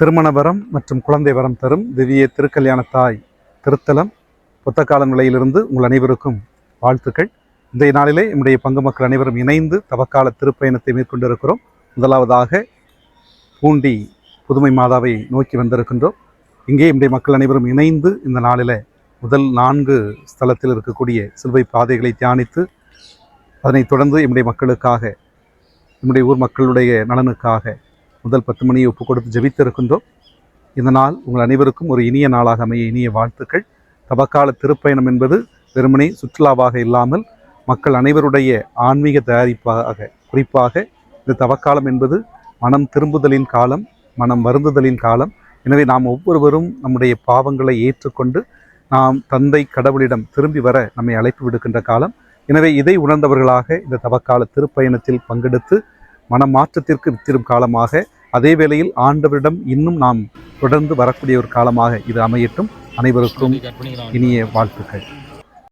திருமண வரம் மற்றும் குழந்தை வரம் தரும் திவ்ய திருக்கல்யாண தாய் திருத்தலம் புத்தகாலம் நிலையிலிருந்து உங்கள் அனைவருக்கும் வாழ்த்துக்கள். இன்றைய நாளிலே நம்முடைய பங்கு மக்கள் அனைவரும் இணைந்து தவக்கால திருப்பயணத்தை மேற்கொண்டிருக்கிறோம். முதலாவதாக பூண்டி புதுமை மாதாவை நோக்கி வந்திருக்கின்றோம். இங்கே நம்முடைய மக்கள் அனைவரும் இணைந்து இந்த நாளில் முதல் நான்கு ஸ்தலத்தில் இருக்கக்கூடிய சிலுவை பாதைகளை தியானித்து அதனைத் தொடர்ந்து நம்முடைய மக்களுக்காக நம்முடைய ஊர் மக்களுடைய நலனுக்காக முதல் பத்து மணியை ஒப்பு கொடுத்து ஜபித்திருக்கின்றோம். இந்த நாள் உங்கள் அனைவருக்கும் ஒரு இனிய நாளாக அமைய இனிய வாழ்த்துக்கள். தபக்கால திருப்பயணம் என்பது வெறுமனே சுற்றுலாவாக இல்லாமல் மக்கள் அனைவருடைய ஆன்மீக தயாரிப்பாக குறிப்பாக இந்த தவக்காலம் என்பது மனம் திரும்புதலின் காலம் மனம் வருந்துதலின் காலம். எனவே நாம் ஒவ்வொருவரும் நம்முடைய பாவங்களை ஏற்றுக்கொண்டு நாம் தந்தை கடவுளிடம் திரும்பி வர நம்மை அழைப்பு விடுக்கின்ற காலம். எனவே இதை உணர்ந்தவர்களாக இந்த தவக்கால திருப்பயணத்தில் பங்கெடுத்து மனமாற்றத்திற்கு வித்திரும் காலமாக அதே வேளையில் ஆண்டவரிடம் இன்னும் நாம் தொடர்ந்து வரக்கூடிய ஒரு காலமாக இது அமையட்டும். அனைவருக்கும் இனிய வாழ்த்துக்கள்.